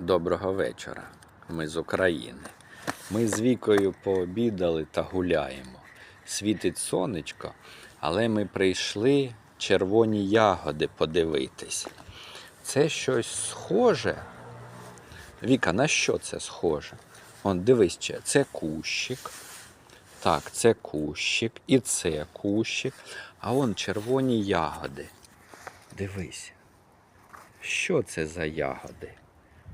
Доброго вечора. Ми з України. Ми з Вікою пообідали та гуляємо. Світить сонечко, але ми прийшли червоні ягоди подивитись. Це щось схоже. Віка, на що це схоже? Он, дивись, ще, це кущик. Так, це кущик, і це кущик. А он червоні ягоди. Дивись. Що це за ягоди?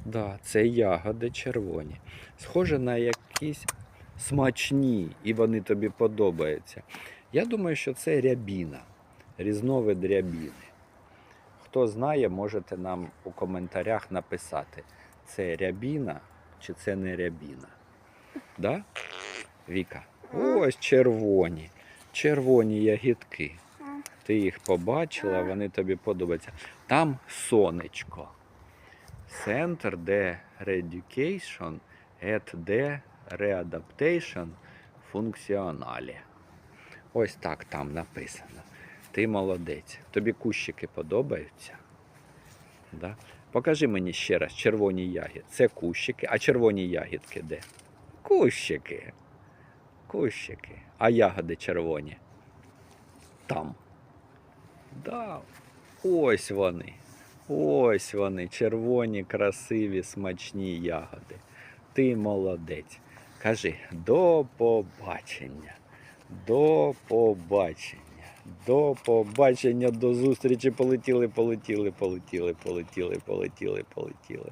Да, це ягоди червоні. Схоже на якісь смачні, і вони тобі подобаються. Я думаю, що це рябіна, різновид рябіни. Хто знає, можете нам у коментарях написати, це рябіна чи це не рябіна. Да? Віка? Ось червоні. Червоні ягідки. Ти їх побачила, вони тобі подобаються. Там сонечко. Центр де Reeducation et de Readaptation функціоналі. Ось так там написано. Ти молодець. Тобі кущики подобаються? Да? Покажи мені ще раз червоні ягідки. Це кущики, а червоні ягідки де? Кущики. Кущики. А ягоди червоні. Там. Да. Ось вони. Ось вони, червоні, красиві, смачні ягоди. Ти молодець. Кажи до побачення. До побачення. До побачення, до зустрічі. Полетіли, полетіли, полетіли, полетіли, полетіли, полетіли.